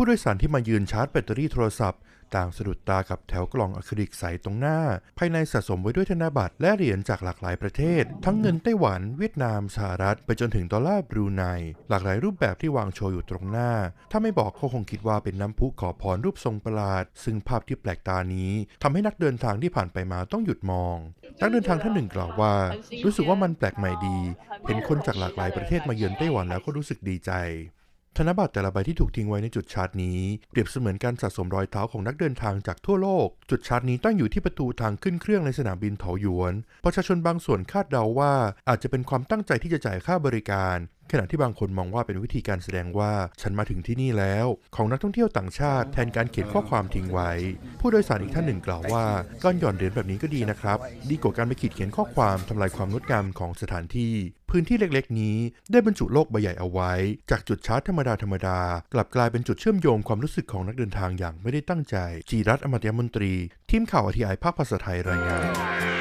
ผู้โดยสารที่มายืนชาร์จแบตเตอรี่โทรศัพท์ต่างสะดุดตากับแถวกล่องอะคริลิกใสตรงหน้า ภายในสะสมไว้ด้วยธนบัตรและเหรียญจากหลากหลายประเทศ ทั้งเงินไต้หวัน เวียดนามสหรัฐ ไปจนถึงดอลลาร์บรูไน หลากหลายรูปแบบที่วางโชว์อยู่ตรงหน้า ถ้าไม่บอกก็คงคิดว่าเป็นน้ำพุขอพรรูปทรงประหลาด ซึ่งภาพที่แปลกตานี้ทำให้นักเดินทางที่ผ่านไปมาต้องหยุดมอง นักเดินทางท่านหนึ่งกล่าวว่า รู้สึกว่ามันแปลกใหม่ดี เห็นคนจากหลากหลายประเทศมาเยือนไต้หวันแล้วก็รู้สึกดีใจ ธนบัตรแต่ละใบที่ถูกทิ้งไว้ในจุดชาร์จนี้ เปรียบเสมือนการสะสมรอยเท้าของนักเดินทางจากทั่วโลก จุดชาร์จนี้ตั้งอยู่ที่ประตูทางขึ้นเครื่องในสนามบินเถาหยวน ประชาชนบางส่วนคาดเดาว่าอาจจะเป็นความตั้งใจที่จะจ่ายค่าบริการ ขณะที่บางคนมองว่าเป็นวิธีการแสดงว่าฉันมาถึงที่นี่แล้ว ของนักท่องเที่ยวต่างชาติแทนการเขียนข้อความทิ้งไว้ ผู้โดยสารอีกท่านหนึ่งกล่าวว่าการหย่อนเหรียญแบบนี้ก็ดีนะครับ ดีกว่าการไปขีดเขียนข้อความทำลายความงดงามของสถานที่ พื้นที่เล็กๆ นี้ได้บรรจุโลกใบใหญ่เอาไว้ จากจุดชาร์จธรรมดาธรรมดากลับกลายเป็นจุดเชื่อมโยงความรู้สึกของนักเดินทางอย่างไม่ได้ตั้งใจ จีรัตอมตยมนตรี ทีมข่าวอทีไอภาคภาษาไทยรายงาน